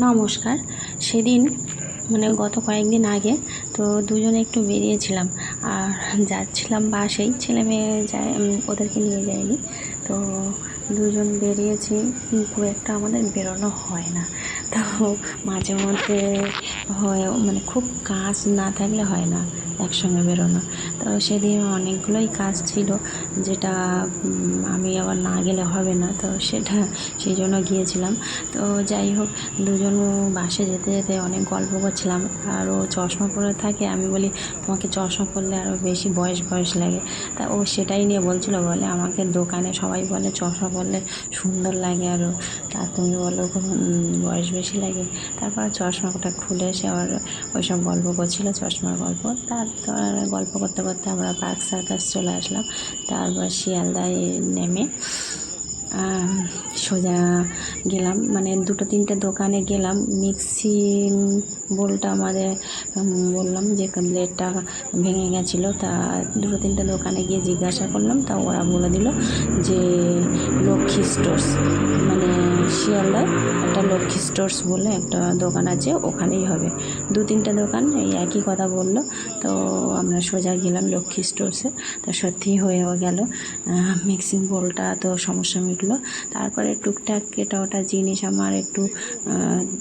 নমস্কার। সেদিন মানে গত কয়েকদিন আগে, তো দুজনে একটু বেরিয়েছিলাম। আর যাচ্ছিলাম বাসেই, ছেলে মেয়ে যায় ওদেরকে নিয়ে যায়নি। তো দুজন বেরিয়েছি, খুব একটা আমাদের বেরোনো হয় না। তো মাঝে মধ্যে হয় মানে খুব কাজ না থাকলে হয় না। একসঙ্গে বেরোনো। তো সেদিন অনেকগুলোই কাজ ছিল যেটা আমি আবার না গেলে হবে না। তো সেটা, সেই জন্য গিয়েছিলাম। তো যাই হোক, দুজন বাসে যেতে যেতে অনেক গল্প করছিলাম। আর ও চশমা পরে থাকে, আমি বলি, তোমাকে চশমা পরলে আরও বেশি বয়স বয়স লাগে। তা ও সেটাই নিয়ে বলছিল, বলে, আমাকে দোকানে সবাই বলে, চশমা পরলে সুন্দর লাগে আরও। তা তুমি বলো বয়স বেশি লাগে? তারপর চশমাটা খুলে এসে আবার ওইসব গল্প করছিল, চশমার গল্প। তারপর গল্প করতে করতে আমরা পার্ক সার্কাস চলে আসলাম। তারপর শিয়ালদায় নেমে সোজা গেলাম মানে দুটো তিনটে দোকানে গেলাম। মিক্সি বোলটা আমাদের বললাম যে ব্লেডটা ভেঙে গেছিল, তা দুটো তিনটে দোকানে গিয়ে জিজ্ঞাসা করলাম, তা ওরা বলে দিল যে লক্ষ্মী স্টোর্স মানে শিয়ালদায় একটা লক্ষ্মী স্টোর্স বলে একটা দোকান আছে, ওখানেই হবে। দু তিনটে দোকান, এই একই কথা বলল, তো আমরা সোজা গেলাম লক্ষ্মী স্টোর্সে, তা সত্যি হয়েও গেল। মিক্সিং বোলটা তো সমস্যা মিটলো তারপরে টুকটাক কেটা ওটা জিনিস আমার একটু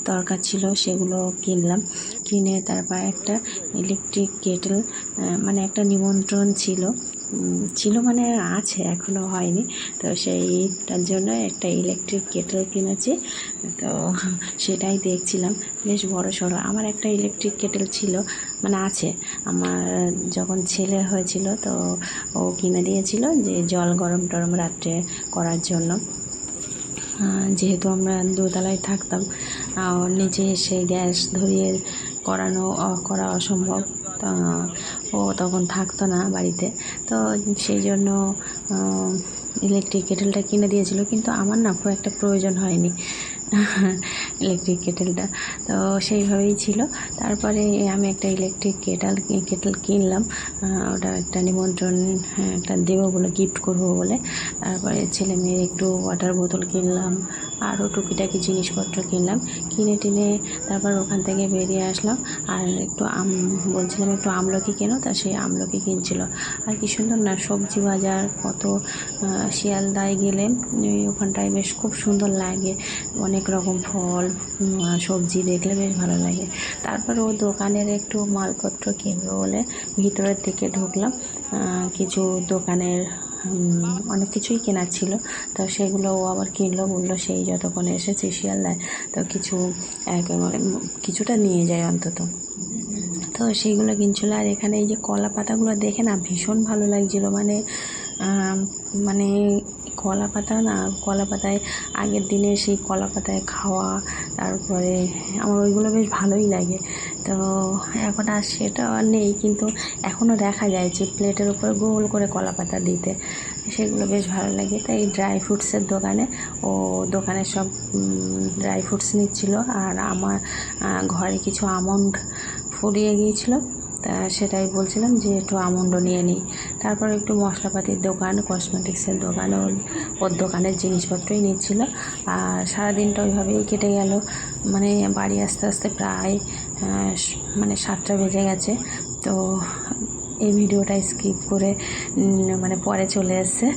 দরকার ছিল সেগুলো কিনলাম। কিনে তারপর একটা ইলেকট্রিক কেটেল মানে একটা নিমন্ত্রণ ছিল। ছিল মানে আছে এখনও হয়নি। তো সেইটার জন্য একটা ইলেকট্রিক কেটেল কিনেছি। তো সেটাই দেখছিলাম। বেশ বড় সড়ো। আমার একটা ইলেকট্রিক কেটেল ছিল মানে আছে। আমার যখন ছেলে হয়েছিল, তো ও কিনে দিয়েছিল যে জল গরম টরম রাত্রে করার জন্য। যেহেতু আমরা দোতলায় থাকতাম নিচে এসে গ্যাস ধরিয়ে করানো, করা অসম্ভব। তা, ও তখন থাকতো না বাড়িতে। তো সেই জন্য ইলেকট্রিক কেটেলটা কিনে দিয়েছিল, কিন্তু আমার না খুব একটা প্রয়োজন হয়নি। ইলেকট্রিক কেটেলটা তো সেইভাবেই ছিল। তারপরে আমি একটা ইলেকট্রিক কেটেল কেটেল কিনলাম। ওটা একটা নিমন্ত্রণ হ্যাঁ, একটা দেবো বলে গিফট করব বলে। তারপরে ছেলে মেয়ের একটু ওয়াটার বোতল কিনলাম। আরও টুকিটাকি জিনিসপত্র কিনলাম। কিনে টিনে তারপর ওখান থেকে বেরিয়ে আসলাম। আর একটু আম বলছিলাম একটু আমলকি কেনো? তা সেই আমলকি কিনছিল। আর কি সুন্দর না সবজি বাজার কত শিয়ালদায় গেলে ওখানটায় বেশ খুব সুন্দর লাগে। অনেক রকম ফল সবজি দেখলে বেশ ভালো লাগে। তারপর ও দোকানের একটু মালপত্র কিনবে বলে ভিতরের দিকে ঢুকলাম। কিছু দোকানের অনেক কিছুই কেনার ছিল। তো সেগুলো ও আবার কিনলো, বলল সেই যতক্ষণ এসেছে শিয়ালদায় তো কিছু একেবারে কিছুটা নিয়ে যায় অন্তত। তো সেইগুলো কিনছিল। আর এখানে এই যে কলা পাতাগুলো দেখে না ভীষণ ভালো লাগছিল। মানে মানে কলা পাতা না কলা পাতায় আগের দিনে সেই কলা পাতায় খাওয়া, তারপরে আমার ওইগুলো বেশ ভালোই লাগে। তো এখন আর সেটা আর নেই, কিন্তু এখনও দেখা যায় যে প্লেটের উপর গোল করে কলা পাতা দিতে। সেগুলো বেশ ভালো লাগে। তাই ড্রাই ফ্রুটসের দোকানে, ও দোকানে সব ড্রাই ফ্রুটস নিচ্ছিল। আর আমার ঘরে কিছু আমন্ড ফুরিয়ে গিয়েছিল। তা সেটাই বলছিলাম যে একটু আমন্ড নিয়ে নিই। তারপর একটু মশলাপাতির দোকান কসমেটিক্সের দোকান, ওর ওর দোকানের জিনিসপত্রই নিচ্ছিল। আর সারাদিনটা ওইভাবেই কেটে গেল। মানে বাড়ি আসতে আসতে প্রায় মানে সাতটা বেজে গেছে। তো এই ভিডিওটা স্কিপ করে মানে পরে চলে এসছে।